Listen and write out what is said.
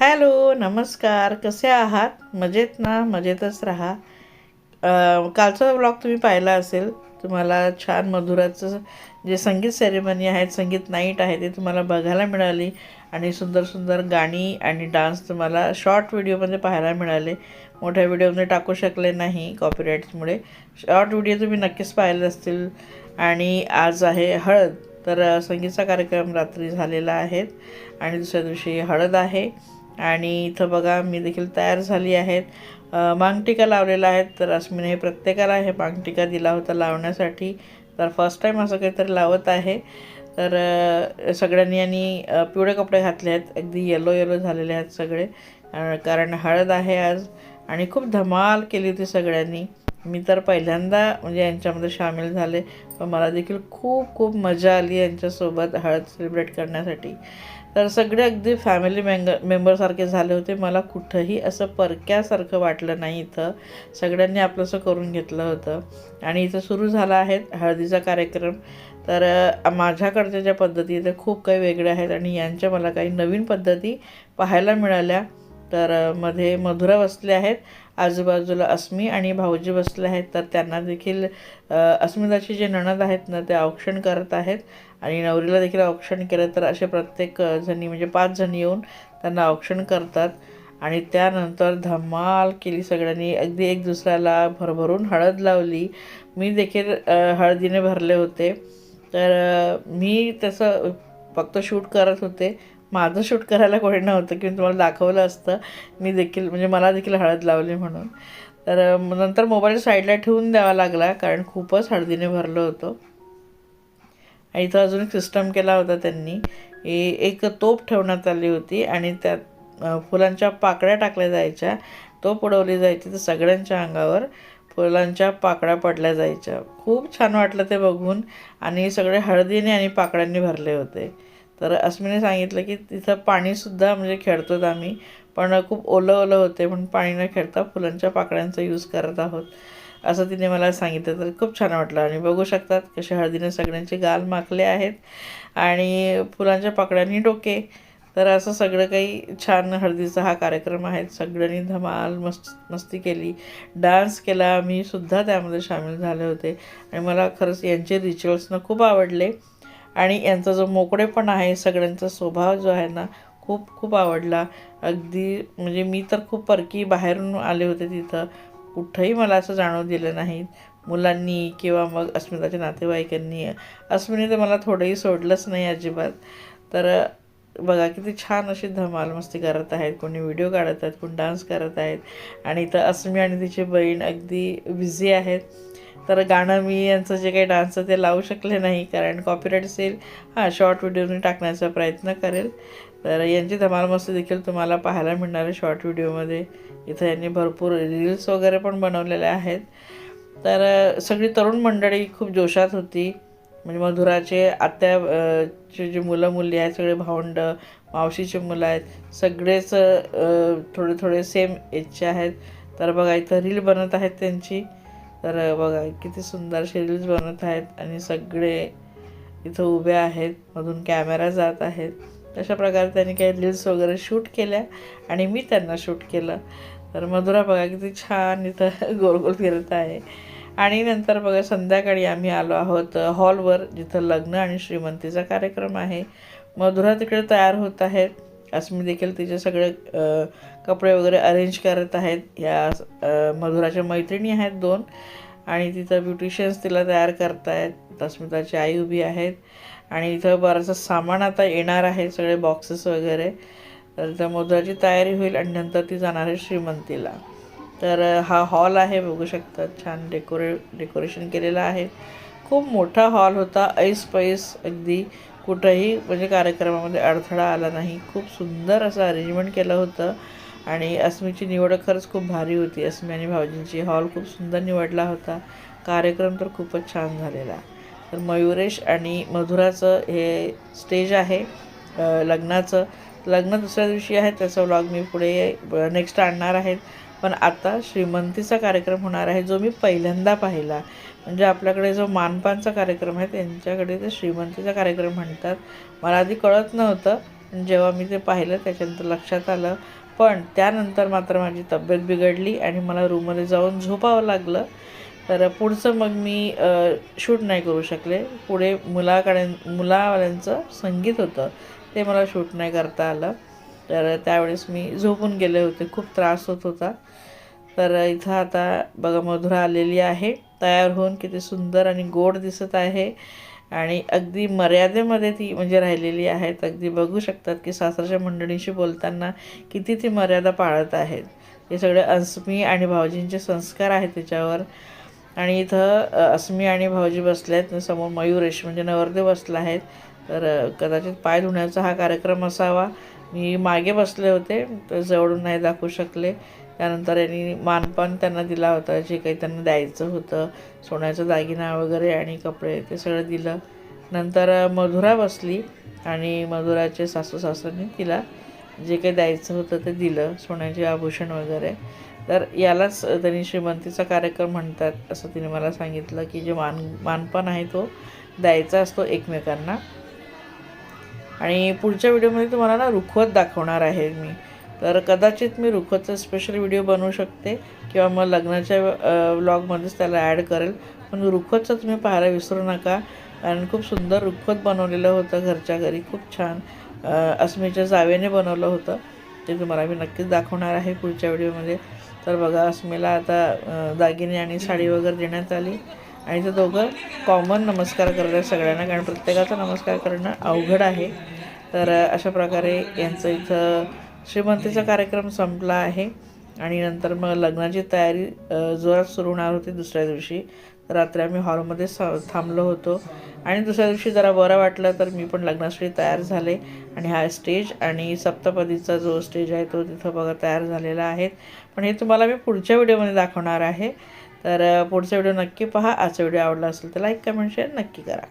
Hello नमस्कार. कसे आहात? मजेत ना? मजेतच राहा. कालचा ब्लॉग तुम्ही पाहिला असेल तुम्हाला छान मधुराचं जे संगीत सेरेमनी आहेत संगीत नाईट आहे ते तुम्हाला बघायला मिळाली आणि सुंदर सुंदर गाणी आणि डान्स तुम्हाला शॉर्ट व्हिडिओमध्ये पाहायला मिळाले. मोठ्या व्हिडिओमध्ये टाकू शकले नाही कॉपीराईट्समुळे शॉर्ट व्हिडिओ तुम्ही नक्कीच पाहिले असतील. आणि आज आहे हळद. तर संगीतचा कार्यक्रम रात्री झालेला आहे आणि दुसऱ्या दिवशी हळद आहे. आणि इथं बघा मी देखील तयार झाली आहेत. मांगटिका लावलेला आहेत. तर अश्मीने हे प्रत्येकाला हे मांगटिका दिला होता लावण्यासाठी. तर फर्स्ट टाईम असं काहीतरी लावत आहे. तर सगळ्यांनी आणि पिवळे कपडे घातले आहेत. अगदी येलो येलो झालेले आहेत सगळे. कारण हळद आहे आज. आणि खूप धमाल केली होती सगळ्यांनी. मी तर पहिल्यांदा म्हणजे यांच्यामध्ये सामील झाले. पण मला देखील खूप खूप मजा आली यांच्यासोबत हळद सेलिब्रेट करण्यासाठी. तर सगळे अगदी फॅमिली मेंग मेंबरसारखे झाले होते. मला कुठंही असं परक्यासारखं वाटलं नाही इथं. सगळ्यांनी आपलंसं करून घेतलं होतं. आणि इथं सुरू झाला आहे हळदीचा कार्यक्रम. तर माझ्याकडच्या ज्या पद्धती आहेत त्या खूप काही वेगळ्या आहेत. आणि यांच्या मला काही नवीन पद्धती पाहायला मिळाल्या. तर मध्ये मधुरा बसले आहेत आजूबाजूला अस्मी आणि भाऊजी बसले आहेत तर त्यांना देखील अस्मिताची जे नणद आहेत ना ते औक्षण करत आहेत आणि नवरीला देखील औक्षण केलं तर असे प्रत्येक जणी म्हणजे पाच जणी येऊन त्यांना औक्षण करतात आणि त्यानंतर धमाल केली सगळ्यांनी अगदी एक दुसऱ्याला भरभरून हळद लावली. मी देखील हळदीने भरले होते. तर मी तसं फक्त शूट करत होते माझं शूट करायला कोणी नव्हतं की तुम्हाला दाखवलं असतं मी देखील म्हणजे मला देखील हळद लावली म्हणून. तर नंतर मोबाईल साईडला ठेवून द्यावा लागला कारण खूपच हळदीने भरलं होतं. आणि इथं अजून एक सिस्टम केला होता त्यांनी. एक तोप ठेवण्यात आली होती आणि त्यात फुलांच्या पाकळ्या टाकल्या जायच्या. तोप उडवली जायची तर सगळ्यांच्या अंगावर फुलांच्या पाकळ्या पडल्या जायच्या. खूप छान वाटलं ते बघून आणि सगळे हळदीने आणि पाकळ्यांनी भरले होते. तर अस्मिने सांगितलं की तिथं पाणीसुद्धा म्हणजे खेळतोत आम्ही पण खूप ओलं ओलं होते म्हणून पाणी न खेळता फुलांच्या पाकळ्यांचा यूज करत आहोत असं तिने मला सांगितलं. तर खूप छान वाटलं. आणि बघू शकतात कसे हळदीने सगळ्यांचे गाल माखले आहेत आणि फुलांच्या पाकळ्यांनी डोके. तर असं सगळं काही छान हळदीचा हा कार्यक्रम आहे. सगळ्यांनी धमाल मस्त मस्ती केली. डान्स केला. मी सुद्धा त्यामध्ये सामील झाले होते. आणि मला खरंच यांचे रिच्युअल्सनं खूप आवडले. आणि यांचा जो मोकळेपण आहे सगळ्यांचा स्वभाव जो आहे ना खूप खूप आवडला. अगदी म्हणजे मी तर खूप परकी बाहेरून आले होते तिथं. कुठंही मला असं जाणवू दिलं नाही. मुलांनी किंवा मग अस्मिताच्या नातेवाईकांनी अस्मिने तर मला थोडंही सोडलंच नाही अजिबात. तर बघा किती छान अशी धमाल मस्ती करत आहेत. कोणी व्हिडिओ काढत आहेत कोणी डान्स करत आहेत. आणि इथं अस्मी आणि तिची बहीण अगदी बिझी आहेत. तर गाणं मी यांचं जे काही डान्सचं ते लावू शकले नाही कारण कॉपीराईट असेल हां शॉर्ट व्हिडिओने टाकण्याचा प्रयत्न करेल. तर यांची धमाल मस्ती देखील तुम्हाला पाहायला मिळणार आहे शॉर्ट व्हिडिओमध्ये इथं यांनी भरपूर रील्स वगैरे पण बनवलेले आहेत. तर सगळी तरुण मंडळी खूप जोशात होती. म्हणजे मधुराचे आत्याचे जे मुलं मुली आहेत सगळे भावंड मावशीचे मुलं आहेत सगळेच थोडे थोडे सेम एजचे आहेत. तर बघा इथं रील बनत आहेत त्यांची. तर बघा किती सुंदर रील्स बनत आहेत आणि सगळे इथं उभे आहेत मधून कॅमेरा जात आहेत. अशा प्रकारे त्यांनी काही रील्स वगैरे शूट केल्या आणि मी त्यांना शूट केलं. तर मधुरा बघा किती छान इथं गोल गोल फिरत आहे. आणि नंतर बघा संध्याकाळी आम्ही आलो आहोत हॉलवर जिथं लग्न आणि श्रीमंतीचा कार्यक्रम आहे. मधुरा तिकडे तयार होत आहेत. अस्मी देखील तिचे सगळे कपडे वगैरे अरेंज करत आहेत. या मधुराच्या मैत्रिणी आहेत दोन. आणि तिथं ब्युटिशियन्स तिला तयार करतायत. अस्मिताची आई उभी आहेत. आणि इथं बरंचसं सामान आता येणार आहे सगळे बॉक्सेस वगैरे. तर त्या मधुराची तयारी होईल आणि नंतर ती जाणार आहे श्रीमंतीला. तर हा हॉल आहे बघू शकतात छान डेकोरे डेकोरेशन केलेलं आहे. खूप मोठा हॉल होता. ऐस पैस अगदी कुठंही म्हणजे कार्यक्रमामध्ये अडथळा आला नाही. खूप सुंदर असं अरेंजमेंट केलं होतं. आणि अस्मीची निवड खरंच खूप भारी होती. अस्मी आणि भाऊजींची हॉल खूप सुंदर निवडला होता. कार्यक्रम तर खूपच छान झालेला. तर मयुरेश आणि मधुराचं हे स्टेज आहे. लग्नाचं. लग्न दुसऱ्या दिवशी आहे. त्याचा व्लॉग मी पुढे नेक्स्ट आणणार आहेत पण आता श्रीमंतीचा कार्यक्रम होणार आहे जो मी पहिल्यांदा पाहिला. म्हणजे आपल्याकडे जो मानपानचा कार्यक्रम आहे त्यांच्याकडे ते श्रीमंतीचा कार्यक्रम म्हणतात. मला आधी कळत नव्हतं. जेव्हा मी ते पाहिलं त्याच्यानंतर लक्षात आलं. पण त्यानंतर मात्र माझी तब्येत बिघडली आणि मला रूममध्ये जाऊन झोपावं लागलं. तर पुढचं मग मी शूट नाही करू शकले. पुढे मुलाकडे मुलावाल्यांचं संगीत होतं. ते मला शूट नाही करता आलं. तर त्यावेळेस मी झोपून गेले होते. खूप त्रास होत होता. तर इथं आता बघा मधुरा आलेली आहे. तयार होऊन किती सुंदर आणि गोड दिसत आहे. आणि अगदी मर्यादेमध्ये ती म्हणजे राहिलेली आहेत. अगदी बघू शकतात की सासरच्या मंडळींशी बोलताना किती ती मर्यादा पाळत आहेत. हे सगळे अस्मी आणि भाऊजींचे संस्कार आहेत त्याच्यावर. आणि इथं अस्मी आणि भाऊजी बसले आहेत. समोर मयुरेश म्हणजे नवरदेव बसला आहेत. तर कदाचित पाय धुण्याचा हा कार्यक्रम असावा. मी मागे बसले होते तर जवळून नाही दाखवू शकले. त्यानंतर यांनी मानपान त्यांना दिला होता जे काही त्यांना द्यायचं होतं सोन्याचा दागिना वगैरे आणि कपडे ते सगळं दिलं. नंतर मधुरा बसली आणि मधुराचे सासू सासऱ्यांनी तिला जे काही द्यायचं होतं ते दिलं सोन्याचे आभूषण वगैरे. तर यालाच त्यांनी श्रीमंतीचा कार्यक्रम म्हणतात असं तिने मला सांगितलं की जे मान मानपान आहे तो द्यायचा असतो एकमेकांना. आणि पुढच्या व्हिडिओमध्ये तुम्हाला ना रुखवत दाखवणार आहे मी. तर कदाचित मी रुखवतचा स्पेशल व्हिडिओ बनवू शकते किंवा मग लग्नाच्या व्लॉगमध्येच त्याला ॲड करेल. पण रुखवतचं तुम्ही पाहायला विसरू नका. कारण खूप सुंदर रुखवत बनवलेलं होतं घरच्या घरी. खूप छान अस्मीच्या जावेने बनवलं होतं. ते तुम्हाला मी नक्कीच दाखवणार आहे पुढच्या व्हिडिओमध्ये. तर बघा अस्मीला आता दागिने आणि साडी वगैरे देण्यात आली. आणि ते दोघं कॉमन नमस्कार करत आहेत सगळ्यांना कारण प्रत्येकाचा नमस्कार करणं अवघड आहे. तर अशा प्रकारे यांचं इथं श्रीमंतीचा कार्यक्रम संपला आहे. आणि नंतर मग लग्नाची तयारी जोरात सुरू होणार होती दुसऱ्या दिवशी. रात्री आम्ही हॉलमध्ये स थांबलो होतो. आणि दुसऱ्या दिवशी जरा बरं वाटलं तर मी पण लग्नासाठी तयार झाले. आणि हा स्टेज आणि सप्तपदीचा जो स्टेज आहे तो तिथं बघा तयार झालेला आहे. पण हे तुम्हाला मी पुढच्या व्हिडिओमध्ये दाखवणार आहे. तर पुढचा व्हिडिओ नक्की पहा. आजचा व्हिडिओ आवडला असेल तर लाईक कमेंट शेअर नक्की करा.